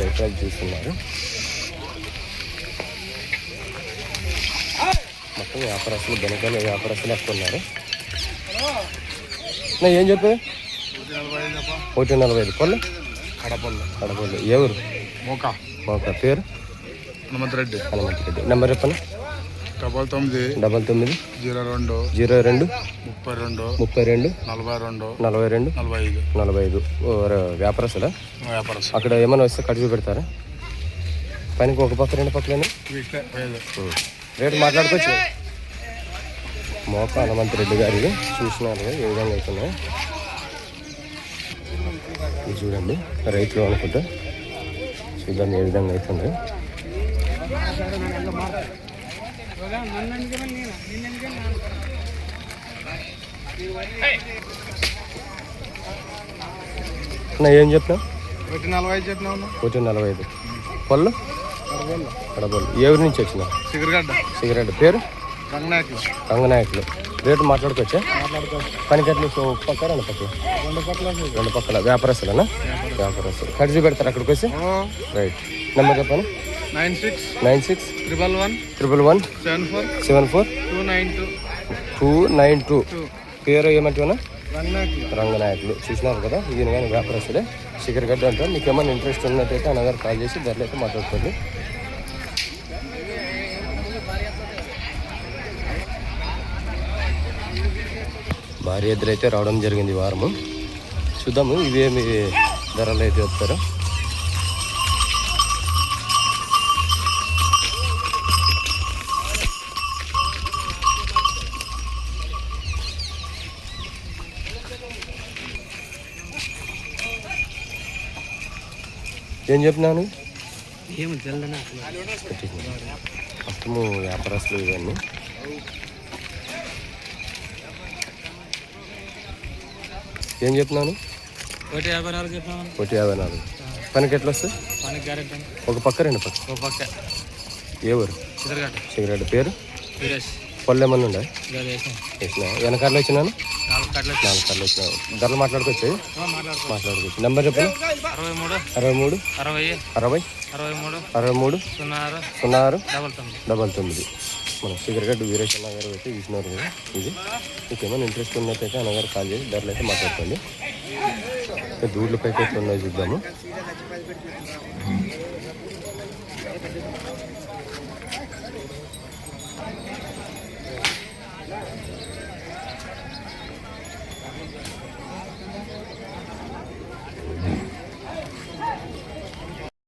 ప్రయత్నాలు చూస్తున్నారు. మొత్తం వ్యాపారస్తులు బెనకాల వ్యాపారస్తులు ఎక్కువ ఉన్నారు. ఏం చెప్పే ఒకటి నలభై ఐదు. పళ్ళు కడపల్లి. కడపల్లి. ఎవరు? మోక. ఒక పేరు? హనుమంత్ రెడ్డి. హనుమంత్ రెడ్డి. నెంబర్ చెప్పండి డబల్ తొమ్మిది డబల్ తొమ్మిది జీరో రెండు జీరో రెండు ముప్పై రెండు ముప్పై రెండు నలభై రెండు నలభై రెండు నలభై ఐదు. నలభై ఐదు. వ్యాపారస్తులా? వ్యాపారస్తు అక్కడ ఏమైనా వస్తే కట్ చూపెడతారా పనికి ఒక పక్క రెండు పక్కలేని రేటు మాట్లాడుకోవచ్చు. మోక హనుమంత్ రెడ్డి గారి చూసినారు ఏ విధంగా అవుతున్నాయి ఇది చూడండి రైతులు అనుకుంటా. చూద్దాం ఏ విధంగా అవుతుంది. నా ఏం చెప్పినా ఒకటి నలభై ఐదు చెప్పినా ఉన్నా ఒకటి నలభై ఐదు. పళ్ళు? కడపళ్ళు ఏ ఊరి నుంచి వచ్చిన సిగరగడ్డ. సిగరెట్ పేరు? రంగనాయకులు. రంగనాయకులు. రేటు మాట్లాడుకోవచ్చా? మాట్లాడుకోవచ్చు. పనికి ఎట్లా ఒక పక్క రెండు పక్కల? రెండు పక్కల. రెండు పక్కల. వ్యాపారస్తులనా? వ్యాపారస్తులు. కడిచి పెడతారు అక్కడికి వచ్చి? రైట్. నెంబర్ చెప్పండి. Nine six nine six triple one triple one seven four seven four two nine two two nine two. పేరు ఏమంటున్నా? రంగనాయకులు. చూసినారు కదా? ఈయన కానీ వ్యాపారస్తుడే. శిఖర్ గడ్డ అంటారు మీకు ఏమైనా ఇంట్రెస్ట్ ఉన్నట్టయితే అన్నగారు కాల్ చేసి ధరలు అయితే మాట్లాడుకోండి. భారీ అయితే రావడం జరిగింది వారము. చూద్దాము ఇవేమి ధరలు అయితే వస్తారో ఏం చెప్పినాను? తెల్లనా మొత్తము వ్యాపారస్తులు ఇవన్నీ. ఏం చెప్తున్నాను ఒకటి యాభై నాలుగు చెప్పినాను ఒకటి యాభై నాలుగు. పనికి ఎట్లా వస్తుంది ఒక పక్క రెండు పక్క? ఒక పక్క. ఏ ఊరు? సిగరెట్ పేరు? పళ్ళు ఏమన్నా ఉండే వేసిన? వెనకాల వచ్చినాను? నాలుగు కార్లు వచ్చినాను ధరలు మాట్లాడుకోవచ్చు? మాట్లాడుకో. మాట్లాడుకోవచ్చు. నెంబర్ చెప్పండి అరవై మూడు అరవై. మూడు అరవై. అరవై మూడు సున్నా ఆరు డబల్ తొమ్మిది. మన సిగరెట్ వీరేష్ అన్న గారు అయితే ఇచ్చినారు కదా ఇది. మీకు ఏమైనా ఇంట్రెస్ట్ ఉన్నట్టయితే అన్నగారు కాల్ చేసి ధరలు అయితే మాట్లాడుకోండి. ఇంకా దూడ్ల పైకి ఎట్లా ఉన్నాయో చూద్దాము.